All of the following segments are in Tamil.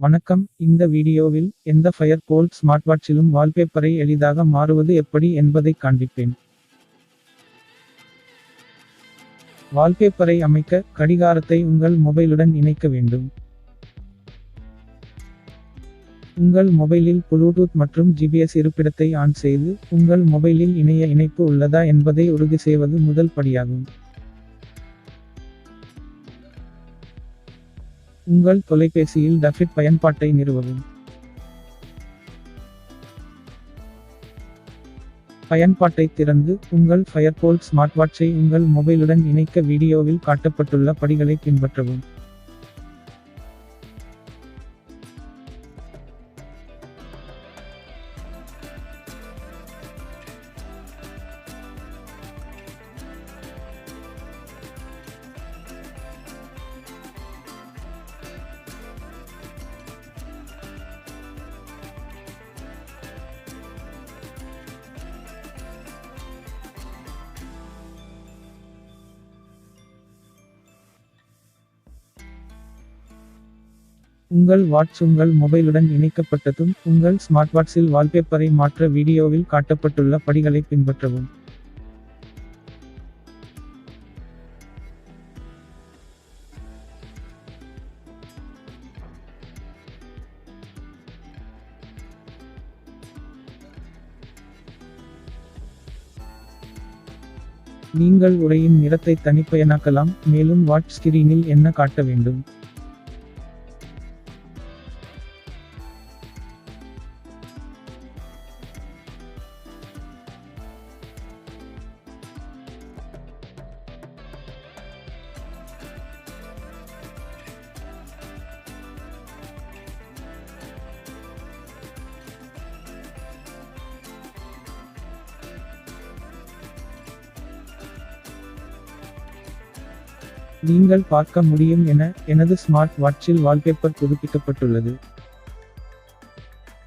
வணக்கம். இந்த வீடியோவில் எந்த ஃபயர் போல்ட் ஸ்மார்ட்வாட்சிலும் வால்பேப்பரை எளிதாக மாறுவது எப்படி என்பதைக் காண்பிப்பேன். வால்பேப்பரை அமைக்க கடிகாரத்தை உங்கள் மொபைலுடன் இணைக்க வேண்டும். உங்கள் மொபைலில் ப்ளூடூத் மற்றும் ஜிபிஎஸ் இருப்பிடத்தை ஆன் செய்து உங்கள் மொபைலில் இணைய இணைப்பு உள்ளதா என்பதை உறுதி செய்வது முதல் படியாகும். உங்கள் தொலைபேசியில் டஃபிட் பயன்பாட்டை நிறுவவும். பயன்பாட்டை திறந்து உங்கள் ஃபயர்போல்ட் ஸ்மார்ட்வாட்சை உங்கள் மொபைலுடன் இணைக்க வீடியோவில் காட்டப்பட்டுள்ள படிகளை பின்பற்றவும். உங்கள் வாட்ச் உங்கள் மொபைலுடன் இணைக்கப்பட்டதும் உங்கள் ஸ்மார்ட் வாட்ச்சில் வால்பேப்பரை மாற்ற வீடியோவில் காட்டப்பட்டுள்ள படிகளை பின்பற்றவும். நீங்கள் உரையின் நிறத்தை தனிப்பயனாக்கலாம் மேலும் வாட்ச் ஸ்கிரீனில் என்ன காட்ட வேண்டும்? நீங்கள் பார்க்க முடியும் என எனது ஸ்மார்ட் வாட்சில் வால்பேப்பர் புதுப்பிக்கப்பட்டுள்ளது.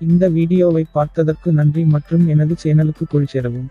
இந்த வீடியோவை பார்த்ததற்கு நன்றி மற்றும் எனது சேனலுக்கு குளிச்சேரவும்